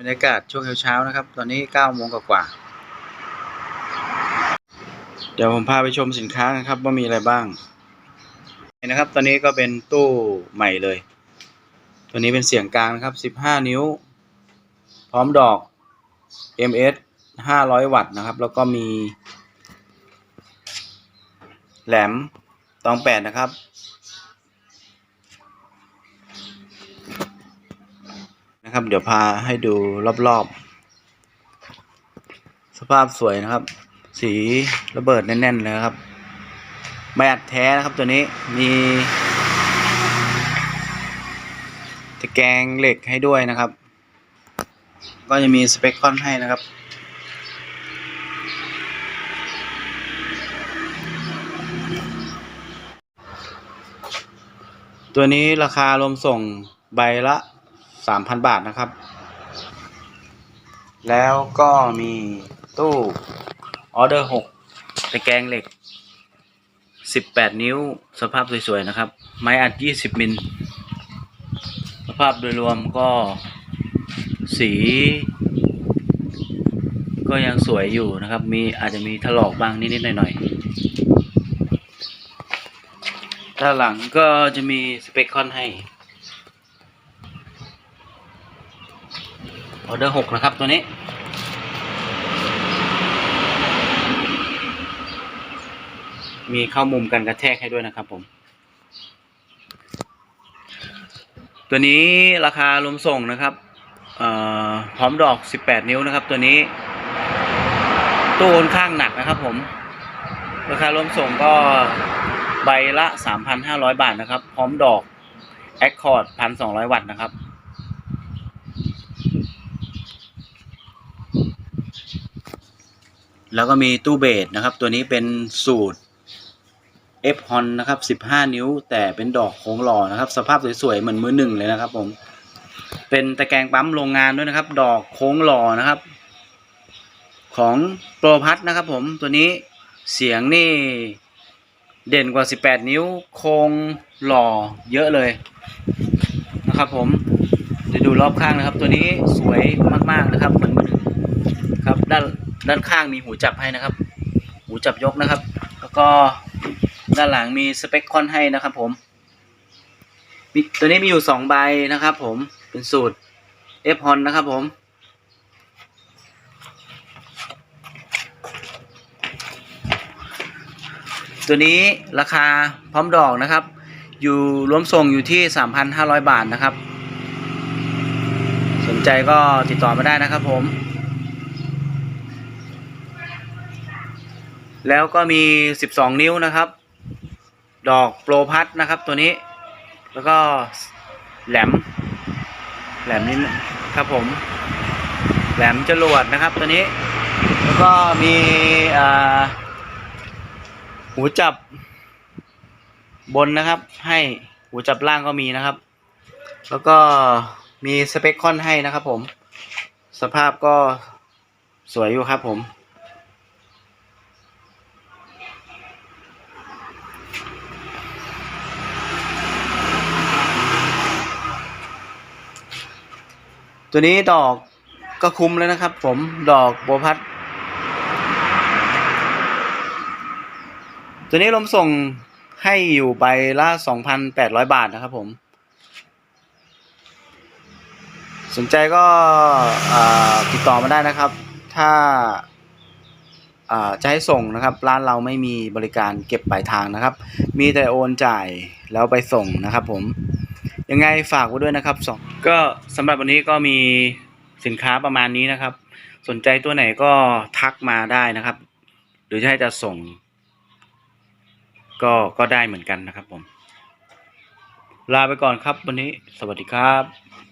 บรรยากาศช่วงเช้าๆนะครับ ตอนนี้เก้าโมงกว่าๆเดี๋ยวผมพาไปชมสินค้ากันครับว่ามีอะไรบ้างนี่นะครับ ตอนนี้ก็เป็นตู้ใหม่เลย ตัวนี้เป็นเสียงกลางนะครับ 15 นิ้ว พร้อมดอก MS 500 วัตต์นะครับ แล้วก็มี แหลมตองแปดนะครับ นะครับ เดี๋ยวพาให้ดูรอบๆ สภาพสวยนะครับ สีระเบิดแน่นๆเลยครับไม่อัดแท้นะครับตัวนี้มีตะแกรงเหล็กให้ด้วยนะครับ ก็จะมีสเปคคอนให้นะครับตัวนี้ราคารวมส่งใบละ สามพันบาทนะครับ แล้วก็มีตู้ออเดอร์หกตะแกรงเหล็กสิบแปดนิ้วสภาพสวยๆนะครับ ไม้อัดยี่สิบมิลสภาพโดยรวมก็สี ก็ยังสวยอยู่นะครับ มีอาจจะมีถลอกบ้างนิดๆหน่อยๆด้านหลังก็จะมีสเปคคอนให้ ออเดอร์หกนะครับตัวนี้ มีเข้ามุมกันกระแทกให้ด้วยนะครับผม ตัวนี้ราคารวมส่งนะครับพร้อมดอก 18 นิ้วนะครับ ตัวนี้ ตู้ค่อนข้างหนักนะครับผม ราคารวมส่งก็ใบละ 3,500 บาทนะครับ พร้อมดอก Accord 1,200 วัตต์นะครับ แล้วก็มีตู้เบสนะครับ ตัวนี้เป็นสูตร F h o n นะครับ 15 นิ้ว แต่เป็นดอกโค้งหล่อนะครับ สภาพสวยๆเหมือนมือหนึ่งเลยนะครับผม เป็นตะแกรงปั๊มโรงงานด้วยนะครับ ดอกโค้งหล่อนะครับ ของโปรพัทนะครับ ผมตัวนี้เสียงนี่เด่นกว่า 18 นิ้ว โค้งหล่อเยอะเลยนะครับผมเดี๋ยวดูรอบข้างนะครับ ตัวนี้สวยมากๆนะครับเหมือนมือหนึ่งครับ ด้านข้างมีหูจับให้นะครับ หูจับยกนะครับ แล้วก็ด้านหลังมีสเปคคอนให้นะครับ ผมมีตัวนี้มีอยู่สองใบนะครับ ผมเป็นสูตร F h o n นะครับ ผมตัวนี้ราคาพร้อมดอกนะครับ อยู่รวมส่งอยู่ที่ 3,500 บาทนะครับ สนใจก็ติดต่อมาได้นะครับผม แล้วก็มี 12 นิ้วนะครับ ดอกโปรพัทนะครับตัวนี้ แล้วก็แหลม แหลมนี่ครับผม แหลมจรวดนะครับตัวนี้ แล้วก็มีหูจับบนนะครับ ให้หูจับล่างก็มีนะครับ แล้วก็มีสเปคคอนให้นะครับผม สภาพก็สวยอยู่ครับผม ตัวนี้ดอกก็คุ้มแล้วนะครับ ผมดอกโบพัด ตัวนี้ลมส่งให้อยู่ใบละ2,800บาทนะครับผม สนใจก็ติดต่อมาได้นะครับ ถ้าจะให้ส่งนะครับ ร้านเราไม่มีบริการเก็บปลายทางนะครับ มีแต่โอนจ่ายแล้วไปส่งนะครับผม ยังไงฝากไว้ด้วยนะครับสองก็สำหรับวันนี้ก็มีสินค้าประมาณนี้นะครับ สนใจตัวไหนก็ทักมาได้นะครับ หรือจะให้จะส่ง ก็ก็ได้เหมือนกันนะครับผม ลาไปก่อนครับวันนี้สวัสดีครับ